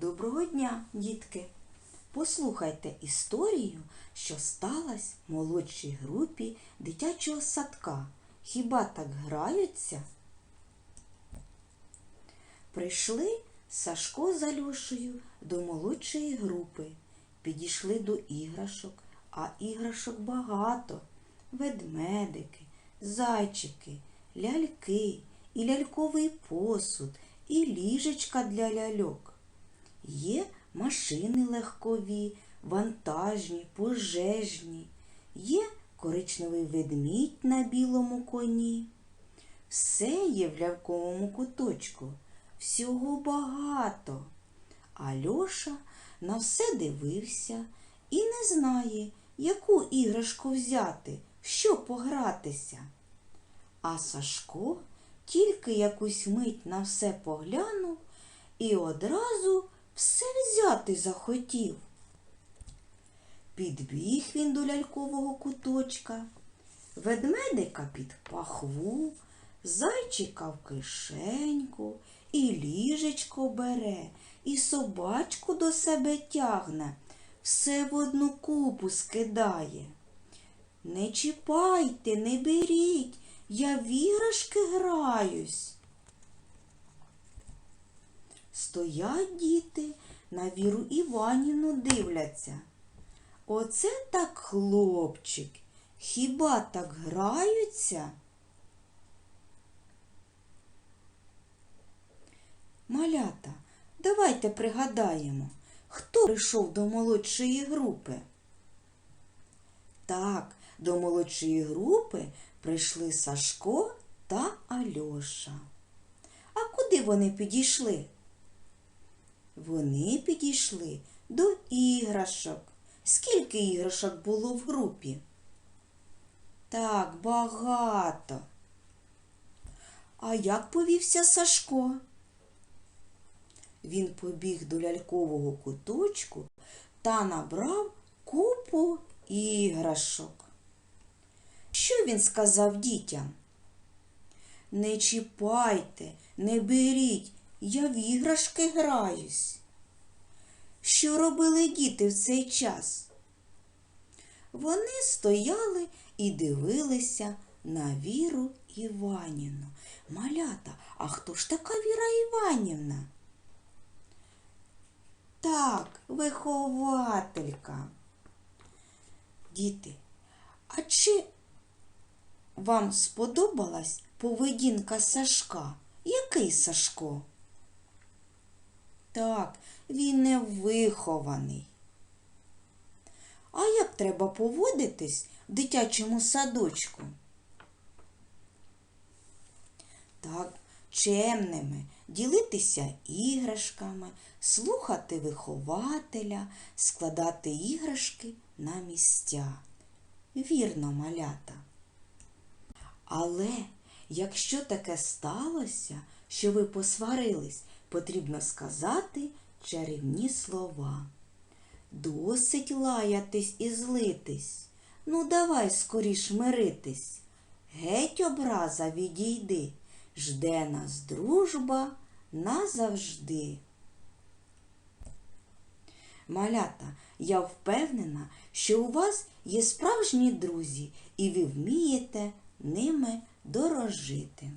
Доброго дня, дітки! Послухайте історію, що сталася в молодшій групі дитячого садка. Хіба так граються? Прийшли Сашко з Альошею до молодшої групи. Підійшли до іграшок, а іграшок багато. Ведмедики, зайчики, ляльки, і ляльковий посуд, і ліжечка для ляльок. Є машини легкові, вантажні, пожежні, є коричневий ведмідь на білому коні. Все є в ляльковому куточку, всього багато. Альоша на все дивився і не знає, яку іграшку взяти, що погратися. А Сашко тільки якусь мить на все поглянув і одразу все взяти захотів. Підбіг він до лялькового куточка, ведмедика під пахву, зайчика в кишеньку, і ліжечко бере, і собачку до себе тягне, все в одну купу скидає. Не чіпайте, не беріть, я в іграшки граюсь. Стоять діти, на віру Іванівну дивляться. Оце так хлопчик. Хіба так граються? Малята, давайте пригадаємо, хто прийшов до молодшої групи. Так, до молодшої групи прийшли Сашко та Альоша. А куди вони підійшли? Вони підійшли до іграшок. Скільки іграшок було в групі? Так, багато. А як повівся Сашко? Він побіг до лялькового куточку та набрав купу іграшок. Що він сказав дітям? Не чіпайте, не беріть, я в іграшки граюсь. Що робили діти в цей час? Вони стояли і дивилися на Віру Іванівну. Малята, а хто ж така Віра Іванівна? Так, вихователька. Діти, а чи вам сподобалась поведінка Сашка? Який Сашко? Так, він не вихований. А як треба поводитись в дитячому садочку? Так, чемними, ділитися іграшками, слухати вихователя, складати іграшки на місця. Вірно, малята. Але якщо таке сталося, що ви посварились, потрібно сказати чарівні слова. Досить лаятись і злитись. Ну, давай скоріш миритись. Геть образа відійди, жде нас дружба назавжди. Малята, я впевнена, що у вас є справжні друзі, і ви вмієте ними дорожити.